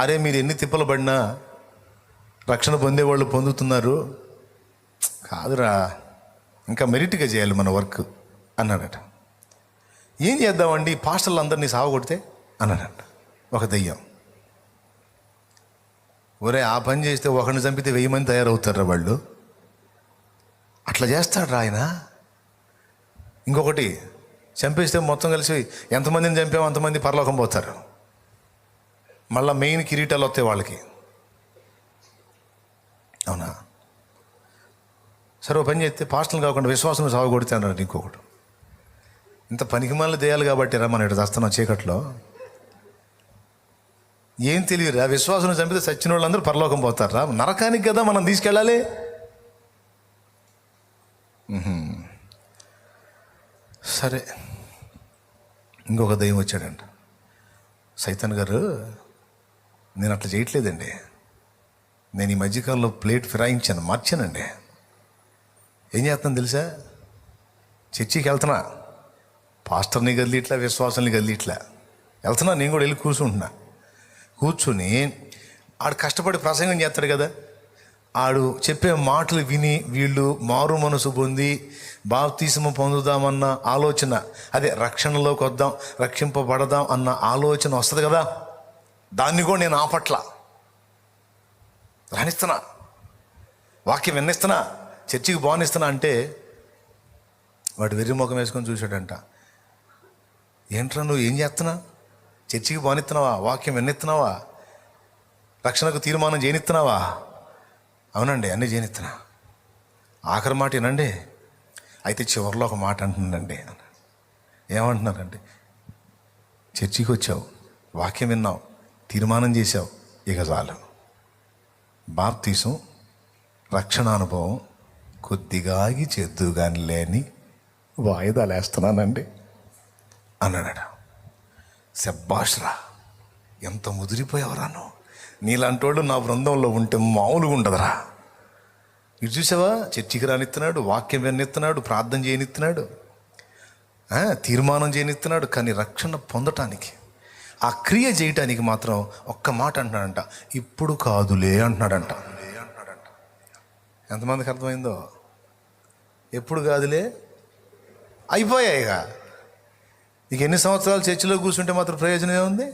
అరే మీరు ఎన్ని తిప్పలు పడినా రక్షణ పొందేవాళ్ళు పొందుతున్నారు. కాదురా ఇంకా మెరిట్గా చేయాలి మన వర్క్ అన్నాడట. ఏం చేద్దామండి? పాస్టర్లు అందరినీ సావగొడితే అన్నాడట ఒక దెయ్యం. ఒరే ఆ పని చేస్తే ఒకరిని చంపితే వెయ్యి మంది తయారవుతారా వాళ్ళు? అట్లా చేస్తాడు ఆయన. ఇంకొకటి చంపేస్తే మొత్తం కలిసి ఎంతమందిని చంపామో అంతమంది పరలోకం పోతారు. మళ్ళీ మెయిన్ కిరీటాలు వస్తాయి వాళ్ళకి. అవునా? సరే ఓ పని చేస్తే పాస్టల్ కాకుండా విశ్వాసం సాగుకొడితే అన్నాడు ఇంకొకటి ఇంత పనికి దేయాలి కాబట్టి రా మనం ఇక్కడ చేస్తున్నాం చీకట్లో. ఏం తెలియదురా విశ్వాసం చంపితే చచ్చిన వాళ్ళందరూ పరలోకం పోతారా నరకానికి కదా మనం తీసుకెళ్ళాలి. సరే. ఇంకొక దయ్యం వచ్చాడంట. సైతన్ గారు నేను అట్లా చేయట్లేదండి. నేను ఈ మధ్యకాలంలో ప్లేట్ ఫిరాయించాను మార్చానండి. ఏం చేస్తాను తెలుసా? చర్చికి వెళ్తున్నా. పాస్టర్ని గదిలి ఇట్లా విశ్వాసాన్ని గదిలి ఇట్లా వెళ్తున్నా నేను కూడా వెళ్ళి కూర్చుంటున్నా. కూర్చుని ఆడు కష్టపడి ప్రసంగం చేస్తాడు కదా. ఆడు చెప్పే మాటలు విని వీళ్ళు మారు మనసు పొంది బాప్తీసము పొందుదామన్న ఆలోచన. అదే రక్షణలోకి వద్దాం రక్షింపబడదాం అన్న ఆలోచన వస్తుంది కదా. దాన్ని కూడా నేను ఆపట్ల. రాణిస్తున్నా. వాక్యం విన్నిస్తున్నా. చర్చికి బాగునిస్తున్నా అంటే వాడు వెర్రి ముఖం వేసుకొని చూశాడంట. ఏంట్రా నువ్వు ఏం చేస్తున్నా? చర్చికి బానిస్తున్నావా వాక్యం విన్నిస్తున్నావా? రక్షణకు తీర్మానం చేయనిస్తున్నావా? అవునండి అన్నీ చేయనిస్తున్నా. ఆఖరి మాట ఏనండి అయితే చివరిలో ఒక మాట అంటుందండి ఏమంటున్నారంటే చర్చికి వచ్చావు. వాక్యం విన్నావు. తీర్మానం చేశావు. ఇక చాలు. బాప్తీసం రక్షణ అనుభవం కొద్దిగా ఆగి చేద్దు కానీ లేని వాయిదాలు వేస్తున్నానండి అన్నాడు శబ్బాష్రా ఎంత ముదిరిపోయావరాను నీలాంటోళ్ళు నా బృందంలో ఉంటే మామూలుగా ఉండదురా. ఇటు చూసావా? చర్చికి రానిస్తున్నాడు వాక్యం వినిస్తున్నాడు ప్రార్థన చేయనిస్తున్నాడు తీర్మానం చేయనిస్తున్నాడు కానీ రక్షణ పొందటానికి ఆ క్రియ చేయటానికి మాత్రం ఒక్క మాట అంటున్నాడంట. ఇప్పుడు కాదులే అంటున్నాడంట. ఎంతమందికి అర్థమైందో? ఎప్పుడు కాదులే అయిపోయాయి ఇక ఇక ఎన్ని సంవత్సరాలు చర్చిలో కూర్చుంటే మాత్రం ప్రయోజనం ఏముంది